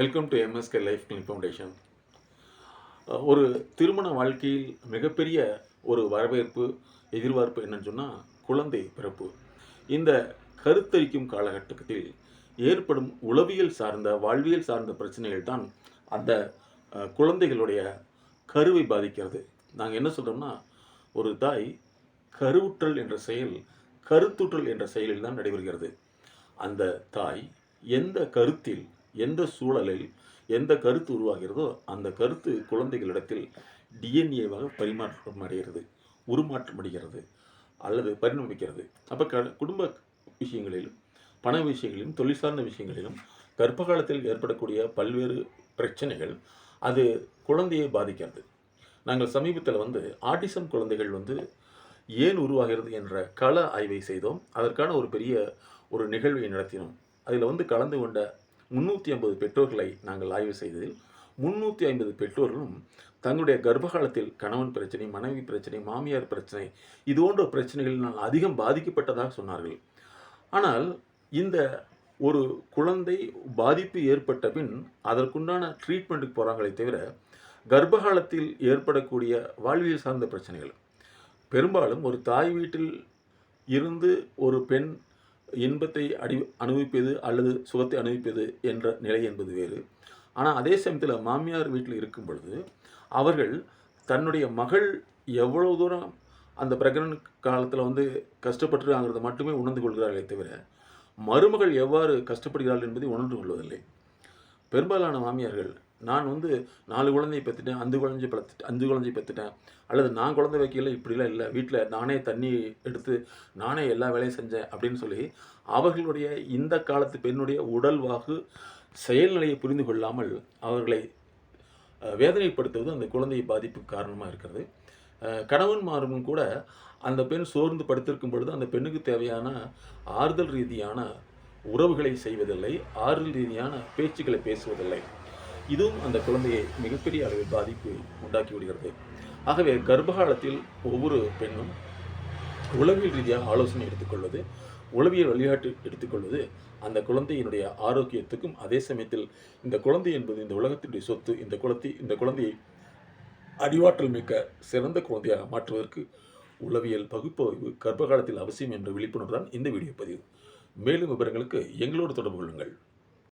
Welcome to MSK life clinic foundation ஒரு திருமண வாழ்க்கையில் மிகப்பெரிய ஒரு வரவேற்பு எதிர்பார்ப்பு என்னன்னு சொன்னால் குழந்தை பிறப்பு. இந்த கருத்தரிக்கும் காலகட்டத்தில் ஏற்படும் உளவியல் சார்ந்த வாழ்வியல் சார்ந்த பிரச்சனைகள் தான் அந்த குழந்தைகளுடைய கருவை பாதிக்கிறது. நாங்கள் என்ன சொல்கிறோம்னா ஒரு தாய் கருவுற்றல் என்ற செயல் கருத்துற்றல் என்ற செயலில் தான் நடைபெறுகிறது. அந்த தாய் எந்த கருத்தில் எந்த சூழலில் எந்த கருத்து உருவாகிறதோ அந்த கருத்து குழந்தைகளிடத்தில் டிஎன்ஏவாக பரிமாற்றம் அடைகிறது உருமாற்றம் அடைகிறது அல்லது பரிணமிக்கிறது. அப்போ க குடும்ப விஷயங்களிலும் பண விஷயங்களிலும் தொழில் சார்ந்த விஷயங்களிலும் கர்ப்ப காலத்தில் ஏற்படக்கூடிய பல்வேறு பிரச்சனைகள் அது குழந்தையை பாதிக்கிறது. நாங்கள் சமீபத்தில் வந்து ஆட்டிசம் குழந்தைகள் வந்து ஏன் உருவாகிறது என்ற கள ஆய்வை செய்தோம். அதற்கான ஒரு பெரிய ஒரு நிகழ்வை நடத்தினோம். அதில் வந்து கலந்து கொண்ட முந்நூற்றி ஐம்பது பெற்றோர்களை நாங்கள் ஆய்வு செய்ததில் முந்நூற்றி ஐம்பது பெற்றோர்களும் தன்னுடைய கர்ப்பகாலத்தில் கணவன் பிரச்சனை மனைவி பிரச்சனை மாமியார் பிரச்சனை இது போன்ற பிரச்சனைகளினால் அதிகம் பாதிக்கப்பட்டதாக சொன்னார்கள். ஆனால் இந்த ஒரு குழந்தை பாதிப்பு ஏற்பட்ட பின் அதற்குண்டான ட்ரீட்மெண்ட்டுக்கு போகிறாங்களே தவிர கர்ப்பகாலத்தில் ஏற்படக்கூடிய வாழ்வியல் சார்ந்த பிரச்சனைகள். பெரும்பாலும் ஒரு தாய் வீட்டில் இருந்து ஒரு பெண் இன்பத்தை அடி அனுபவிப்பது அல்லது சுகத்தை அனுபவிப்பது என்ற நிலை என்பது வேறு. ஆனால் அதே சமயத்தில் மாமியார் வீட்டில் இருக்கும் பொழுது அவர்கள் தன்னுடைய மகள் எவ்வளவு தூரம் அந்த பிரெக்னன்ட் காலத்தில் வந்து கஷ்டப்பட்டுருங்கிறத மட்டுமே உணர்ந்து கொள்கிறார்களே தவிர மருமகள் எவ்வாறு கஷ்டப்படுகிறாள் என்பதை உணர்ந்து கொள்வதில்லை. பெரும்பாலான மாமியார்கள் நான் வந்து நாலு குழந்தையை பெற்றுட்டேன் அஞ்சு குழந்தை பழத்துட்டு அஞ்சு குழந்தையை பெற்றுட்டேன். அல்லது நான் குழந்தை வைக்கல இப்படிலாம் இல்லை. வீட்டில் நானே தண்ணி எடுத்து நானே எல்லா வேலையும் செஞ்சேன் அப்படின்னு சொல்லி அவர்களுடைய இந்த காலத்து பெண்ணுடைய உடல்வாகு செயல்நிலையை புரிந்து கொள்ளாமல் அவர்களை வேதனைப்படுத்துவது அந்த குழந்தை பாதிப்பு காரணமாக இருக்கிறது. அஹ், கணவன்மாரும் கூட அந்த பெண் சோர்ந்து படுத்திருக்கும் பொழுது அந்த பெண்ணுக்கு தேவையான ஆறுதல் ரீதியான உறவுகளை செய்வதில்லை ஆறுதல் ரீதியான பேச்சுக்களை பேசுவதில்லை. இதுவும் அந்த குழந்தையை மிகப்பெரிய அளவில் பாதிப்பு உண்டாக்கி விடுகிறது. ஆகவே கர்ப்பகாலத்தில் ஒவ்வொரு பெண்ணும் உளவியல் ரீதியாக ஆலோசனை எடுத்துக்கொள்வது உளவியல் வழிகாட்டு எடுத்துக்கொள்வது அந்த குழந்தையினுடைய ஆரோக்கியத்துக்கும் அதே சமயத்தில் இந்த குழந்தை என்பது இந்த உலகத்தினுடைய சொத்து இந்த குழந்தை இந்த குழந்தையை அறிவாற்றல் மிக்க சிறந்த குழந்தையாக மாற்றுவதற்கு உளவியல் பகுப்பாய்வு கர்ப்பகாலத்தில் அவசியம் என்ற விழிப்புணர்வு தான் இந்த வீடியோ பதிவு. மேலும் விவரங்களுக்கு எங்களோடு தொடர்பு கொள்ளுங்கள்.